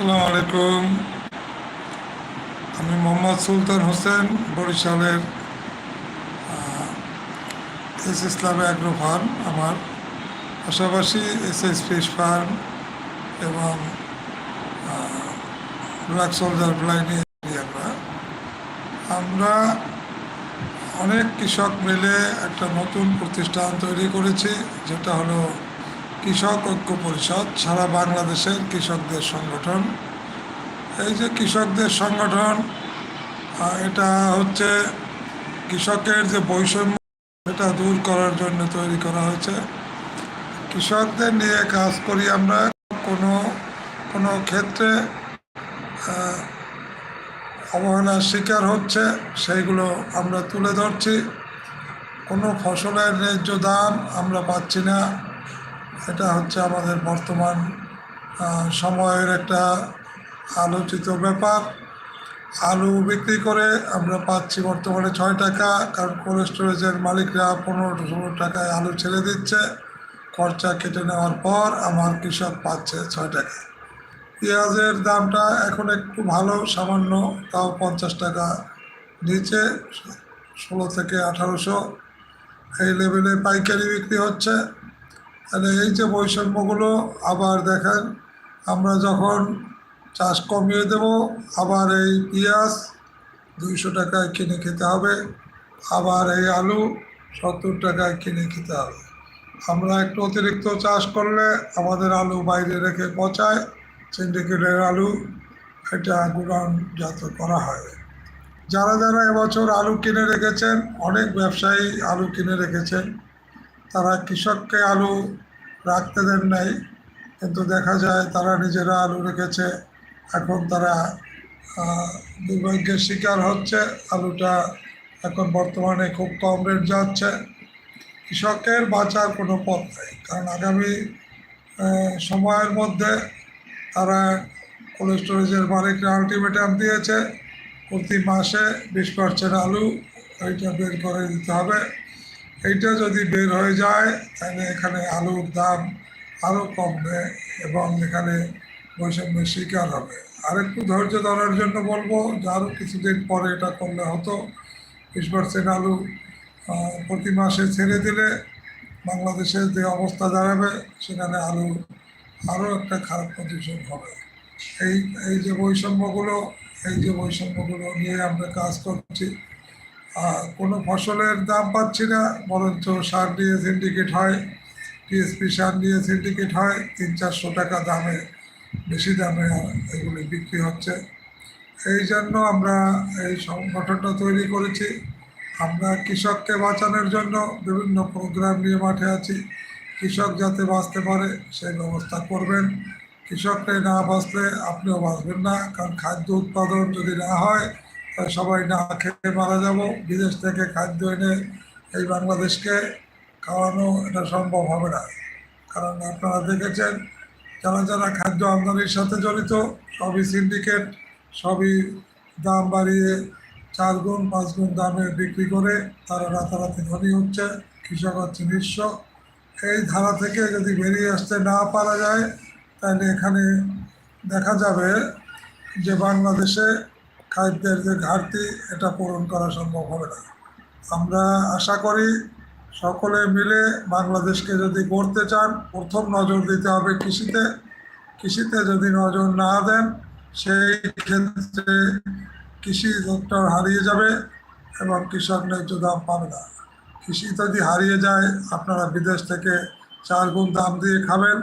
আসসালামু আলাইকুম। আমি মোহাম্মদ সুলতান হোসেন, বরিশালের এস ইসলামে অ্যাগ্রো ফার্ম আমার। পাশাপাশি এস এস ফিশ ফার্ম এবং ব্ল্যাক সোলজার ব্লাইনি আমরা। আমরা অনেক কৃষক মিলে একটা নতুন প্রতিষ্ঠান তৈরি করেছি, যেটা হলো কৃষক ঐক্য পরিষদ, সারা বাংলাদেশের কৃষকদের সংগঠন। এই যে কৃষকদের সংগঠন এটা হচ্ছে কৃষকের যে বৈষম্য, এটা দূর করার জন্য তৈরি করা হয়েছে। কৃষকদের নিয়ে কাজ করি আমরা কোনো কোনো ক্ষেত্রে অবহেলার শিকার হচ্ছে, সেইগুলো আমরা তুলে ধরছি। কোনো ফসলের ন্যায্য দাম আমরা পাচ্ছি না। এটা হচ্ছে আমাদের বর্তমান সময়ের একটা আলোচিত ব্যাপার। আলু বিক্রি করে আমরা পাচ্ছি বর্তমানে ছয় টাকা, কারণ কোল্ড স্টোরেজের মালিকরা পনেরো ষোলো টাকায় আলু ছেড়ে দিচ্ছে। খরচা কেটে নেওয়ার পর আমার কৃষক পাচ্ছে ছয় টাকা। পেঁয়াজের দামটা এখন একটু ভালো, সামান্য, তাও পঞ্চাশ টাকা নিচে, ষোলো থেকে আঠারোশো। এই লেভেলে পাইকারি বিক্রি হচ্ছে। তাহলে এই যে বৈষম্যগুলো আবার দেখেন, আমরা যখন চাষ কমিয়ে দেব, আবার এই পেঁয়াজ দুইশো টাকায় কিনে খেতে হবে, আবার এই আলু সত্তর টাকায় কিনে খেতে হবে। আমরা একটু অতিরিক্ত চাষ করলে আমাদের আলু বাইরে রেখে পচায়, সিন্ডিকেটের আলু, এটা গুণানজাত করা হয়। যারা যারা এবছর আলু কিনে রেখেছেন, অনেক ব্যবসায়ী আলু কিনে রেখেছেন তারা কৃষককে আলু রাখতে দেন নাই, কিন্তু দেখা যায় তারা নিজেরা আলু রেখেছে। এখন তারা দুর্ভাগ্যের শিকার হচ্ছে। আলুটা এখন বর্তমানে খুব কম রেট যাচ্ছে। কৃষকের বাঁচার কোনো পথ নেই, কারণ আগামী সময়ের মধ্যে তারা কোল্ড স্টোরেজের মালিকরা আলটিমেটাম দিয়েছে। প্রতি মাসে বিশ পার্সেন্ট আলু এইটা বের করে দিতে হবে। এইটা যদি বের হয়ে যায়, তাহলে এখানে আলুর দাম আরও কমবে এবং এখানে বৈষম্যের শিকার হবে। আর একটু ধৈর্য ধরার জন্য বলব যে আরও কিছুদিন পরে এটা করলে হতো। বিশ পার্সেন্ট আলু প্রতি মাসে ছেড়ে দিলে বাংলাদেশের যে অবস্থা দাঁড়াবে, সেখানে আলু আরও একটা খারাপ পজিশন হবে। এই এই যে বৈষম্যগুলো, এই যে বৈষম্যগুলো নিয়ে আমরা কাজ করছি কোনো ফসলের দাম পাচ্ছি না, বরঞ্চ সার নিয়ে সিন্ডিকেট হয় টিএসপি সার নিয়ে সিন্ডিকেট হয়, তিন চারশো টাকা দামে, বেশি দামে এগুলি বিক্রি হচ্ছে। এই জন্য আমরা এই সংগঠনটা তৈরি করেছি। আমরা কৃষককে বাঁচানোর জন্য বিভিন্ন প্রোগ্রাম নিয়ে মাঠে আছি। কৃষক যাতে বাঁচতে পারে, সেই ব্যবস্থা করবেন। কৃষককে না বাঁচলে আপনিও বাঁচবেন না, কারণ খাদ্য উৎপাদন যদি না হয় সবাই না খেয়ে মারা যাব, বিদেশ থেকে খাদ্য এনে এই বাংলাদেশকে খাওয়ানো এটা সম্ভব হবে না। কারণ আপনারা দেখেছেন, যারা যারা খাদ্য আমদানির সাথে জড়িত, সবই সিন্ডিকেট সবই দাম বাড়িয়ে চার গুণ, পাঁচ গুণ দামে বিক্রি করে তারা রাতারাতি ধনী হচ্ছে, কৃষক হচ্ছে নিঃস্ব। এই ধারা থেকে যদি বেরিয়ে আসতে না পারা যায়, তাহলে এখানে দেখা যাবে যে বাংলাদেশে খাদ্যের যে ঘাটতি, এটা পূরণ করা সম্ভব হবে না। আমরা আশা করি সকলে মিলে বাংলাদেশকে যদি গড়তে চান, প্রথম নজর দিতে হবে কৃষিতে। কৃষিতে যদি নজর না দেন, সেই ক্ষেত্রে কৃষি দপ্তর হারিয়ে যাবে এবং কৃষক ন্যায্য দাম পাবে না। কৃষি যদি হারিয়ে যায়, আপনারা বিদেশ থেকে চার গুণ দাম দিয়ে খাবেন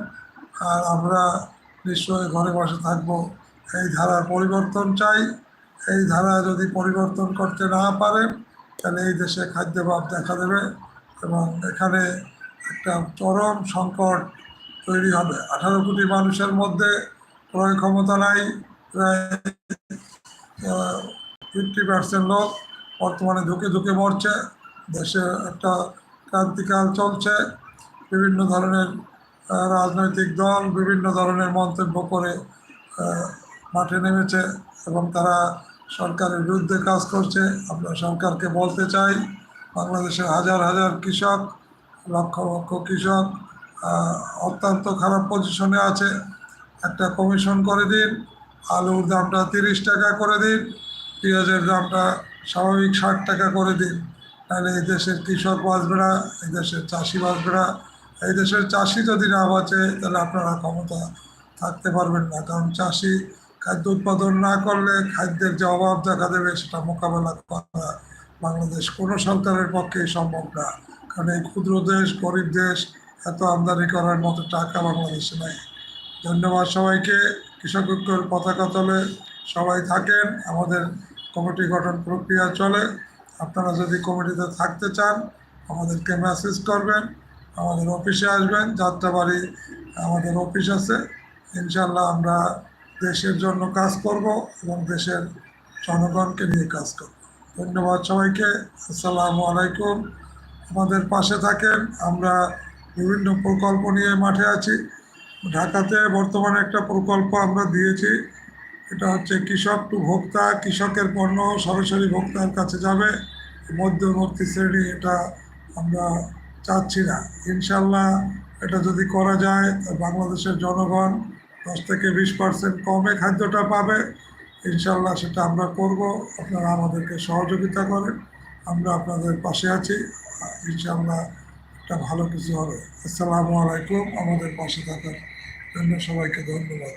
আর আমরা নিশ্চয়ই ঘরে বসে থাকব। এই ধারার পরিবর্তন চাই। এই ধারা যদি পরিবর্তন করতে না পারেন তাহলে এই দেশে খাদ্যাভাব দেখা দেবে এবং এখানে একটা চরম সংকট তৈরি হবে। আঠারো কোটি মানুষের মধ্যে ক্রয় ক্ষমতা নাই, প্রায় ফিফটি পার্সেন্ট লোক বর্তমানে ধুকে ধুকে মরছে। দেশে একটা ক্রান্তিকাল চলছে। বিভিন্ন ধরনের রাজনৈতিক দল বিভিন্ন ধরনের মন্তব্য করে মাঠে নেমেছে এবং তারা সরকারের বিরুদ্ধে কাজ করছে। আমরা সরকারকে বলতে চাই, বাংলাদেশের হাজার হাজার কৃষক, লক্ষ লক্ষ কৃষক অত্যন্ত খারাপ পজিশনে আছে। একটা কমিশন করে দিন, আলুর দামটা তিরিশ টাকা করে দিন, পেঁয়াজের দামটা স্বাভাবিক ষাট টাকা করে দিন। তাহলে এই দেশের কৃষক বাঁচবে না, এই দেশের চাষি বাঁচবে না। এই দেশের চাষি যদি না বাঁচে, তাহলে আপনারা ক্ষমতা থাকতে পারবেন না, কারণ চাষি খাদ্য উৎপাদন না করলে খাদ্যের যে অভাব দেখা দেবে, সেটা মোকাবেলা করা বাংলাদেশ কোনো সরকারের পক্ষেই সম্ভব না। কারণ এই ক্ষুদ্র দেশ, গরিব দেশ, এত আমদানি করার মতো টাকা বাংলাদেশে নেই। ধন্যবাদ সবাইকে। কৃষক ঐক্যের পতাকা তলে সবাই থাকেন, আমাদের কমিটি গঠন প্রক্রিয়া চলে। আপনারা যদি কমিটিতে থাকতে চান, আমাদেরকে মেসেজ করবেন, আমাদের অফিসে আসবেন। যাত্রাবাড়ি আমাদের অফিস আছে। ইনশাল্লাহ আমরা দেশের জন্য কাজ করব এবং দেশের জনগণকে নিয়ে কাজ করব। ধন্যবাদ সবাইকে। আসসালামু আলাইকুম। আমাদের পাশে থাকেন। আমরা বিভিন্ন প্রকল্প নিয়ে মাঠে আছি। ঢাকাতে বর্তমানে একটা প্রকল্প আমরা দিয়েছি। এটা হচ্ছে কৃষক টু ভোক্তা। কৃষকের পণ্য সরাসরি ভোক্তার কাছে যাবে। মধ্যবর্তী শ্রেণি এটা আমরা চাচ্ছি না। ইনশাল্লাহ এটা যদি করা যায় বাংলাদেশের জনগণ দশ থেকে বিশ পার্সেন্ট কমে খাদ্যটা পাবে, ইনশাল্লাহ সেটা আমরা করব। আপনারা আমাদেরকে সহযোগিতা করেন, আমরা আপনাদের পাশে আছি, ইনশাল্লাহ একটা ভালো কিছু হবে। আসসালামু আলাইকুম, আমাদের পাশে থাকার জন্য সবাইকে ধন্যবাদ।